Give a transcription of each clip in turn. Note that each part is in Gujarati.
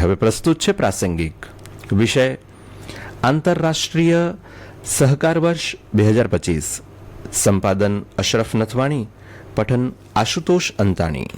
હવે પ્રસ્તુત છે પ્રાસંગિક વિષય આંતરરાષ્ટ્રીય સહકાર વર્ષ બે હજાર પચીસ. સંપાદન અશરફ નથવાણી, પઠન Ashutosh Antani.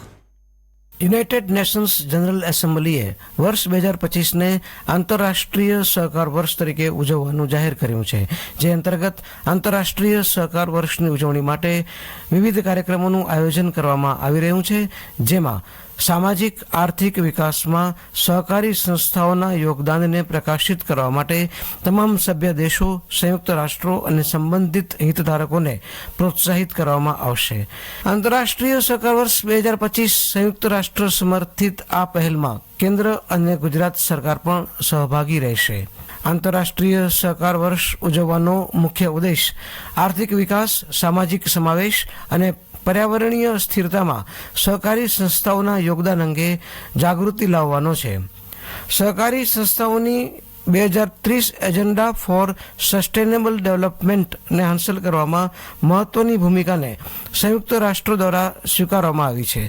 United Nations General એસેમ્બલીએ વર્ષ બે હજાર પચીસને આંતરરાષ્ટ્રીય સહકાર વર્ષ તરીકે ઉજવવાનું જાહેર કર્યું છે, જે અંતર્ગત આંતરરાષ્ટ્રીય સહકાર વર્ષની ઉજવણી માટે વિવિધ કાર્યક્રમોનું આયોજન કરવામાં આવી રહ્યું છે, જેમાં સામાજિક, આર્થિક વિકાસમાં સહકારી સંસ્થાઓના યોગદાનને પ્રકાશિત કરવા માટે તમામ સભ્ય દેશો, સંયુક્ત રાષ્ટ્રો અને સંબંધિત હિતધારકોને પ્રોત્સાહિત કરવામાં આવશે. આંતરરાષ્ટ્રીય સહકાર વર્ષ બે હજાર પચીસ સંયુક્ત રાષ્ટ્ર સમર્થિત આ પહેલમાં કેન્દ્ર અને ગુજરાત સરકાર પણ સહભાગી રહેશે. આંતરરાષ્ટ્રીય સહકાર વર્ષ ઉજવવાનો મુખ્ય ઉદ્દેશ આર્થિક વિકાસ, સામાજિક સમાવેશ અને પર્યાવરણીય સ્થિરતામાં સહકારી સંસ્થાઓના યોગદાન અંગે જાગૃતિ લાવવાનો છે. સહકારી સંસ્થાઓની બે હજાર ત્રીસ એજન્ડા ફોર સસ્ટેનેબલ ડેવલપમેન્ટને હાંસલ કરવામાં મહત્વની ભૂમિકાને સંયુક્ત રાષ્ટ્રો દ્વારા સ્વીકારવામાં આવી છે.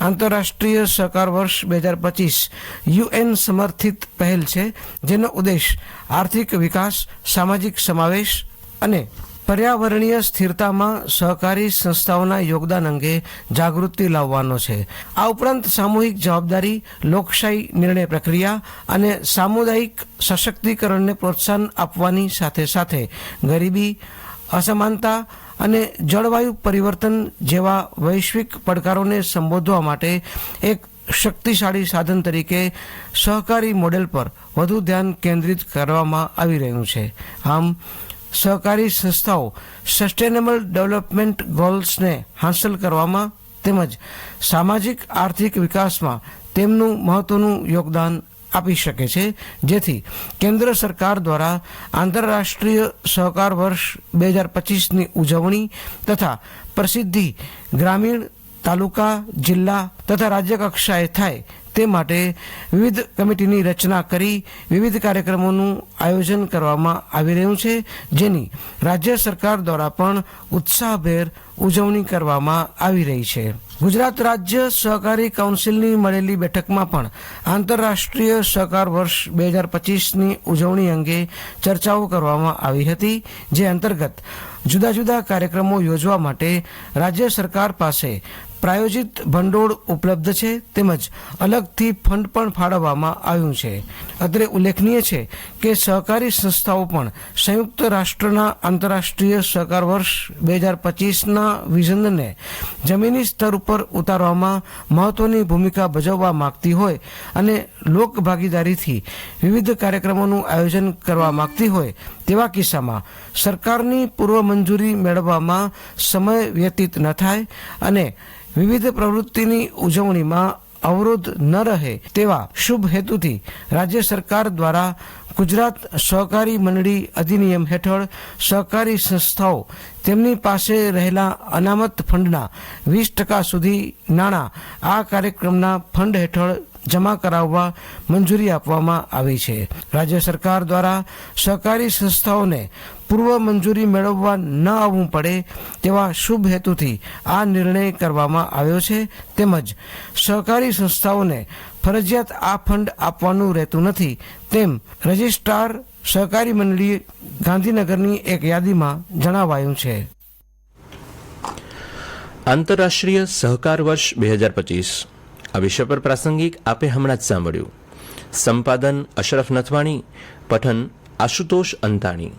આંતરરાષ્ટ્રીય સહકાર વર્ષ બે હજાર પચીસ યુએન સમર્થિત પહેલ છે, જેનો ઉદ્દેશ આર્થિક વિકાસ, સામાજિક સમાવેશ અને પર્યાવરણીય સ્થિરતામાં સહકારી સંસ્થાઓના યોગદાન અંગે જાગૃતિ લાવવાનો છે. આ ઉપરાંત સામૂહિક જવાબદારી, લોકશાહી નિર્ણય પ્રક્રિયા અને સામુદાયિક સશક્તિકરણને પ્રોત્સાહન આપવાની સાથે સાથે ગરીબી, અસમાનતા અને જળવાયુ પરિવર્તન જેવા વૈશ્વિક પડકારોને સંબોધવા માટે એક શક્તિશાળી સાધન તરીકે સહકારી મોડેલ પર વધુ ધ્યાન કેન્દ્રિત કરવામાં આવી રહ્યું છે. આમ સહકારી સંસ્થાઓ સસ્ટેનેબલ ડેવલપમેન્ટ ગોલ્સને હાંસલ કરવામાં તેમજ સામાજિક આર્થિક વિકાસમાં તેમનું મહત્વનું યોગદાન આપી શકે છે. જેથી કેન્દ્ર સરકાર દ્વારા આંતરરાષ્ટ્રીય સહકાર વર્ષ બે હજાર પચીસની ઉજવણી તથા પ્રસિદ્ધિ ગ્રામીણ તાલુકા, જિલ્લા તથા રાજ્ય કક્ષાએ થાય તે માટે વિવિધ કમિટીની રચના કરી વિવિધ કાર્યક્રમોનું આયોજન કરવામાં આવી રહ્યું છે, જેની રાજ્ય સરકાર દ્વારા પણ ઉત્સાહભેર ઉજવણી કરવામાં આવી રહી છે. ગુજરાત રાજ્ય સહકારી કાઉન્સિલની મળેલી બેઠકમાં પણ આંતરરાષ્ટ્રીય સહકાર વર્ષ બે હજાર પચીસની ઉજવણી અંગે ચર્ચાઓ કરવામાં આવી હતી, જે અંતર્ગત જુદા જુદા કાર્યક્રમો યોજવા માટે રાજ્ય સરકાર પાસે પ્રાયોજિત ભંડોળ ઉપલબ્ધ છે તેમજ અલગથી ફંડ પણ ફાળવવામાં આવ્યું છે. અત્રે ઉલ્લેખનીય છે કે સહકારી સંસ્થાઓ પણ સંયુક્ત રાષ્ટ્રના આંતરરાષ્ટ્રીય સહકાર વર્ષ બે હજાર પચીસના વિઝનને જમીની સ્તર ઉપર ઉતારવામાં મહત્વની ભૂમિકા ભજવવા માંગતી હોય અને લોક ભાગીદારીથી વિવિધ કાર્યક્રમોનું આયોજન કરવા માંગતી હોય તેવા કિસ્સામાં સરકારની પૂર્વ મંજૂરી મેળવવામાં સમય વ્યતીત ન થાય અને વિવિધ પ્રવૃત્તિની ઉજવણીમાં અવરોધ ન રહે તેવા શુભ હેતુથી રાજ્ય સરકાર દ્વારા ગુજરાત સહકારી મંડળી અધિનિયમ હેઠળ સહકારી સંસ્થાઓ તેમની પાસે રહેલા અનામત ફંડના વીસ ટકા સુધી નાણાં આ કાર્યક્રમના ફંડ હેઠળ જમા કરાવવા મંજૂરી આપવામાં આવી છે. રાજ્ય સરકાર દ્વારા સહકારી સંસ્થાઓને પૂર્વ મંજૂરી મેળવવા ન આવવું પડે તેવા શુભ હેતુથી આ નિર્ણય કરવામાં આવ્યો છે. તેમજ સહકારી સંસ્થાઓને ફરજિયાત આ ફંડ આપવાનું રહેતું નથી. તેમ રજિસ્ટ્રાર સહકારી મંડળી ગાંધીનગરની એક યાદીમાં જણાવાયું છે. આંતરરાષ્ટ્રીય સહકાર વર્ષ બે હજાર પચીસ. આ વિષય પર પ્રાસંગિક આપે હમણાં જ સાંભળ્યું. સંપાદન અશરફ નથવાણી, પઠન આશુતોષ અંતાણી.